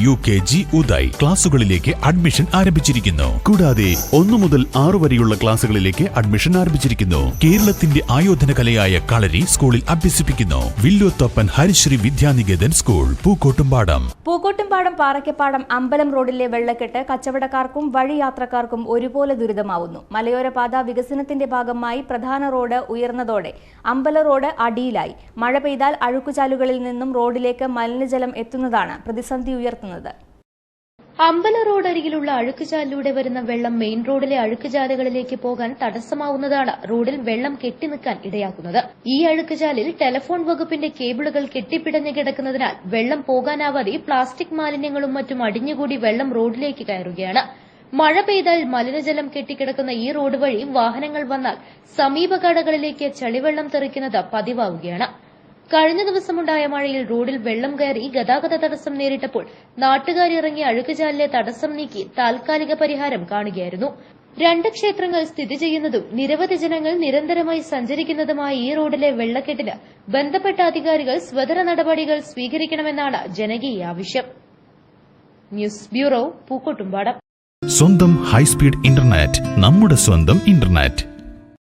U K G Uday ക്ലാസുകളിലേക്ക് admission ആരംഭിച്ചിരിക്കുന്നു. കൂടാതെ ഒന്നു മുതൽ ആറു വരെയുള്ള ക്ലാസുകളിലേക്ക് അഡ്മിഷൻ ആരംഭിച്ചിരിക്കുന്നു. കേരളത്തിന്റെ ആയോധന കലയായ കളരി സ്കൂളിൽ അഭ്യസിപ്പിക്കുന്നു. വില്ലോത്തപ്പൻ ഹരിശ്രീ വിദ്യാനികേതൻ സ്കൂൾ പൂക്കോട്ടുംപാടം. പൂക്കോട്ടുംപാടം പാറയ്ക്കപ്പാടം അമ്പലം റോഡിലെ വെള്ളക്കെട്ട് കച്ചവടക്കാർക്കും വഴിയാത്രക്കാർക്കും ഒരുപോലെ ദുരിതമാവുന്നു. മലയോര പാത വികസനത്തിന്റെ ഭാഗമായി പ്രധാന റോഡ് ഉയർന്നതോടെ അമ്പല റോഡ് അടിയിലായി. മഴ പെയ്താൽ അഴുക്കുചാലുകളിൽ നിന്നും റോഡിലേക്ക് മലിനജലം എത്തുന്നതാണ് പ്രതിസന്ധി ഉയർത്തുന്നത്. അമ്പല റോഡ് അരികിലുള്ള അഴുക്കുചാലിലൂടെ വരുന്ന വെള്ളം മെയിൻ റോഡിലെ അഴുക്കുചാലുകളിലേക്ക് പോകാൻ തടസ്സമാവുന്നതാണ് റോഡിൽ വെള്ളം കെട്ടിനിൽക്കാൻ ഇടയാക്കുന്നത്. ഈ അഴുക്കുചാലിൽ ടെലഫോൺ വകുപ്പിന്റെ കേബിളുകൾ കെട്ടിപ്പിടഞ്ഞു കിടക്കുന്നതിനാൽ വെള്ളം പോകാനാവാതെ പ്ലാസ്റ്റിക് മാലിന്യങ്ങളും മറ്റും അടിഞ്ഞുകൂടി വെള്ളം റോഡിലേക്ക് കയറുകയാണ്. മഴ പെയ്താൽ മലിനജലം കെട്ടിക്കിടക്കുന്ന ഈ റോഡ് വഴി വാഹനങ്ങൾ വന്നാൽ സമീപ കടകളിലേക്ക് ചളിവെള്ളം തെറിക്കുന്നത് പതിവാവുകയാണ്. കഴിഞ്ഞ ദിവസമുണ്ടായ മഴയിൽ റോഡിൽ വെള്ളം കയറി ഗതാഗത തടസ്സം നേരിട്ടപ്പോൾ നാട്ടുകാരിറങ്ങി അഴുക്കുചാലിലെ തടസ്സം നീക്കി താൽക്കാലിക പരിഹാരം കാണുകയായിരുന്നു. രണ്ട് ക്ഷേത്രങ്ങൾ സ്ഥിതി ചെയ്യുന്നതും നിരവധി ജനങ്ങൾ നിരന്തരമായി സഞ്ചരിക്കുന്നതുമായ ഈ റോഡിലെ വെള്ളക്കെട്ടിന് ബന്ധപ്പെട്ട അധികാരികൾ സ്വതര നടപടികൾ സ്വീകരിക്കണമെന്നാണ് ജനകീയ ആവശ്യം. News bureau Pookkottumpadam. സ്വന്തം ഹൈസ്പീഡ് ഇന്റർനെറ്റ് നമ്മുടെ സ്വന്തം ഇന്റർനെറ്റ്.